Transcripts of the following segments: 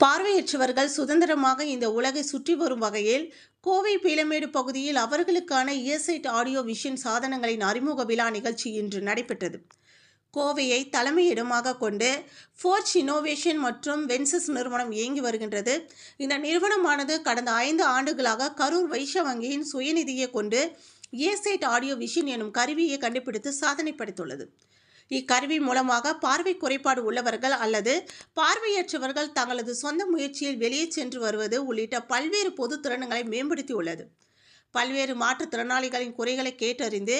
பார்வையற்றவர்கள் சுதந்திரமாக இந்த உலகை சுற்றி வரும் வகையில் கோவை பீளமேடு பகுதியில் அவர்களுக்கான இயர்சைட் ஆடியோ விஷன் சாதனங்களின் அறிமுக விழா நிகழ்ச்சி இன்று நடைபெற்றது. கோவையை தலைமையிடமாக கொண்டு ஃபோர்ச் இனோவேஷன் மற்றும் வென்சஸ் நிறுவனம் இயங்கி வருகின்றது. இந்த நிறுவனமானது கடந்த ஐந்து ஆண்டுகளாக கரூர் வைஷ்ய வங்கியின் சுயநிதியை கொண்டு இயர்சைட் ஆடியோ விஷன் எனும் கருவியை கண்டுபிடித்து சாதனை படைத்துள்ளது இக்கருவி மூலமாக பார்வை குறைபாடு உள்ளவர்கள் அல்லது பார்வையற்றவர்கள் தங்களது சொந்த முயற்சியில் வெளியே சென்று வருவது உள்ளிட்ட பல்வேறு பொது திறன்களை மேம்படுத்தியுள்ளது. பல்வேறு மாற்றுத்திறனாளிகளின் குறைகளை கேட்டறிந்து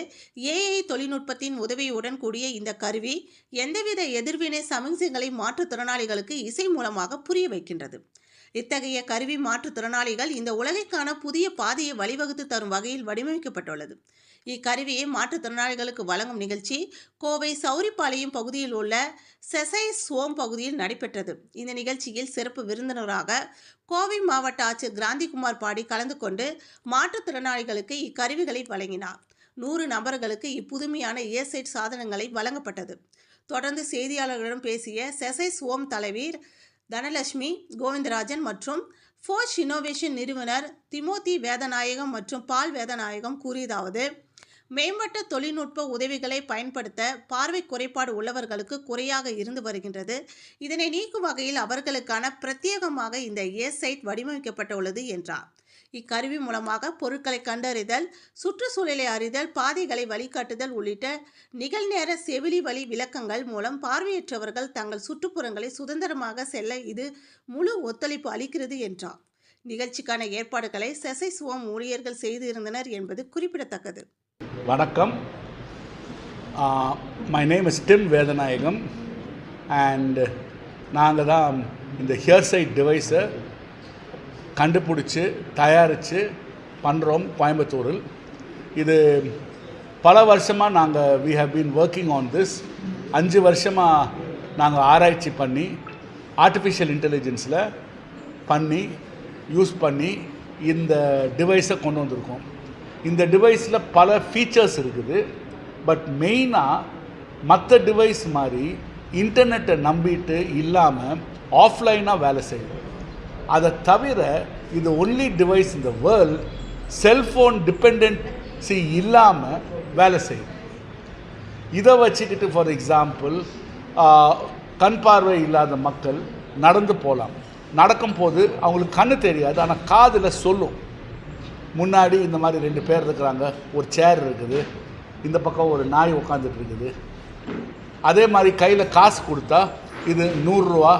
ஏஐ தொழில்நுட்பத்தின் உதவியுடன் கூடிய இந்த கருவி எந்தவித எதிர்வினை சமிக்ஞைகளை மாற்றுத்திறனாளிகளுக்கு இசை மூலமாக புரிய வைக்கின்றது. இத்தகைய கருவி மாற்றுத்திறனாளிகள் இந்த உலகைக்கான புதிய பாதையை வழிவகுத்து தரும் வகையில் வடிவமைக்கப்பட்டுள்ளது. இக்கருவியை மாற்றுத்திறனாளிகளுக்கு வழங்கும் நிகழ்ச்சி கோவை சௌரிப்பாளையம் பகுதியில் உள்ள செசை சோம் பகுதியில் நடைபெற்றது. இந்த நிகழ்ச்சியில் சிறப்பு விருந்தினராக கோவை மாவட்ட ஆட்சியர் கிராந்திகுமார் பாடி கலந்து கொண்டு மாற்றுத்திறனாளிகளுக்கு இக்கருவிகளை வழங்கினார். நூறு நபர்களுக்கு இப்புதுமையான இயர்செட் சாதனங்களை வழங்கப்பட்டது. தொடர்ந்து செய்தியாளர்களிடம் பேசிய செசை சோம் தலைவர் தனலட்சுமி கோவிந்தராஜன் மற்றும் ஃபோர்ஸ் இனோவேஷன் நிறுவனர் திமோதி வேதநாயகம் மற்றும் பால் வேதநாயகம் கூறியதாவது மேம்பட்ட தொழில்நுட்ப உதவிகளை பயன்படுத்த பார்வை குறைபாடு உள்ளவர்களுக்கு குறையாக இருந்து வருகின்றது. இதனை நீக்கும் வகையில் அவர்களுக்கான பிரத்யேகமாக இந்த ஏசைட் வடிவமைக்கப்பட்டுள்ளது என்றார். இக்கருவி மூலமாக பொருட்களை கண்டறிதல் சுற்றுச்சூழலை அறிதல் பாதைகளை வழிகாட்டுதல் உள்ளிட்ட நிகழ்நேர செவிலி வழி விளக்கங்கள் மூலம் பார்வையற்றவர்கள் தங்கள் சுற்றுப்புறங்களை சுதந்திரமாக செல்ல இது முழு ஒத்துழைப்பு அளிக்கிறது என்றார். நிகழ்ச்சிக்கான ஏற்பாடுகளை செசை சுவம் ஊழியர்கள் செய்திருந்தனர் என்பது குறிப்பிடத்தக்கது. வணக்கம். My name is Tim Vedanayagam and நாங்கள் தான் இந்த ஹியர்சைட் டிவைஸை கண்டுபிடிச்சி தயாரித்து பண்ணுறோம் கோயம்புத்தூரில். இது பல வருஷமாக நாங்கள் we have been working on this அஞ்சு வருஷமாக நாங்கள் ஆராய்ச்சி பண்ணி ஆர்டிஃபிஷியல் இன்டெலிஜென்ஸில் பண்ணி யூஸ் பண்ணி இந்த டிவைஸை கொண்டு வந்திருக்கோம். இந்த டிவைஸில் பல ஃபீச்சர்ஸ் இருக்குது. பட் மெயினாக மற்ற டிவைஸ் மாதிரி இன்டர்நெட்டை நம்பிட்டு இல்லாமல் ஆஃப்லைனாக வேலை செய்யும் அதை தவிர இது ஒன்லி டிவைஸ் இந்த வேர்ல்ட் செல்ஃபோன் டிபெண்டன்சி இல்லாமல் வேலை செய்யும். இதை வச்சுக்கிட்டு ஃபார் எக்ஸாம்பிள் கண் பார்வை இல்லாத மக்கள் நடந்து போகலாம். நடக்கும்போது அவங்களுக்கு கண்ணு தெரியாது ஆனால் காதில் சொல்லும். முன்னாடி இந்த மாதிரி ரெண்டு பேர் இருக்கிறாங்க ஒரு சேர் இருக்குது இந்த பக்கம் ஒரு நாய் உட்காந்துட்டு இருக்குது. அதே மாதிரி கையில் காசு கொடுத்தா இது நூறுரூவா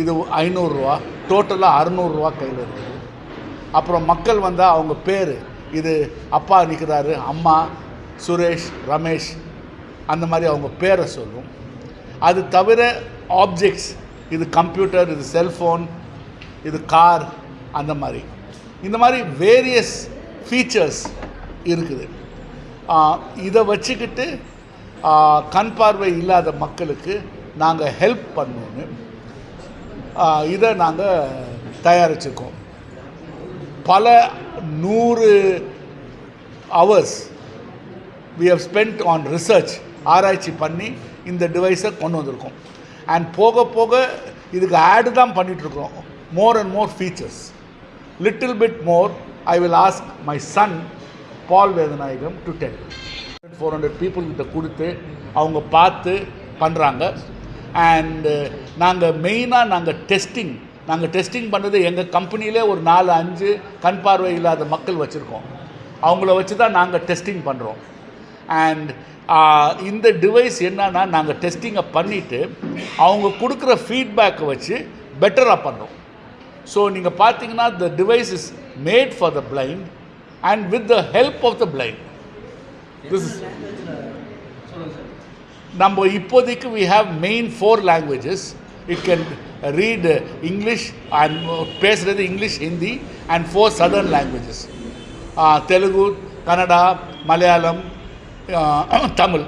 இது ஐநூறுரூவா டோட்டலாக அறநூறுரூவா கையில் இருக்குது. அப்புறம் மக்கள் வந்தால் அவங்க பேர் இது அப்பா நிற்கிறாரு அம்மா சுரேஷ் ரமேஷ் அந்த மாதிரி அவங்க பேரை சொல்லும். அது தவிர ஆப்ஜெக்ட்ஸ் இது கம்ப்யூட்டர் இது செல்ஃபோன் இது கார் அந்த மாதிரி. இந்த மாதிரி வேரியஸ் ஃபீச்சர்ஸ் இருக்குது. இதை வச்சுக்கிட்டு கண் பார்வை இல்லாத மக்களுக்கு நாங்கள் ஹெல்ப் பண்ணோன்னு இதை நாங்கள் தயாரிச்சிருக்கோம். பல நூறு hours we have spend on research ஆராய்ச்சி பண்ணி இந்த டிவைஸை கொண்டு வந்திருக்கோம். அண்ட் போக போக இதுக்கு ஆடு தான் பண்ணிகிட்ருக்கோம் more and more features little bit more I will ask my son Paul Vedanayagam to ten four hundred பீப்புள்கிட்ட கொடுத்து அவங்க பார்த்து பண்ணுறாங்க அண்டு நாங்கள் மெயினாக நாங்கள் டெஸ்டிங் நாங்கள் டெஸ்டிங் பண்ணது எங்கள் கம்பெனியிலே ஒரு நாலு அஞ்சு கண் பார்வை இல்லாத மக்கள் வச்சுருக்கோம். அவங்கள வச்சு தான் நாங்கள் டெஸ்டிங் பண்ணுறோம் அண்ட் இந்த டிவைஸ் என்னன்னா நாங்கள் டெஸ்டிங்கை பண்ணிவிட்டு அவங்க கொடுக்குற ஃபீட்பேக்கை வச்சு பெட்டராக பண்ணுறோம் ஸோ நீங்கள் பார்த்தீங்கன்னா the device is made for the blind and with the help of the blind this is நம்ம இப்போதைக்கு we have main four languages it can read English and பேசுகிறது English Hindi and four southern languages Telugu Kannada Malayalam Tamil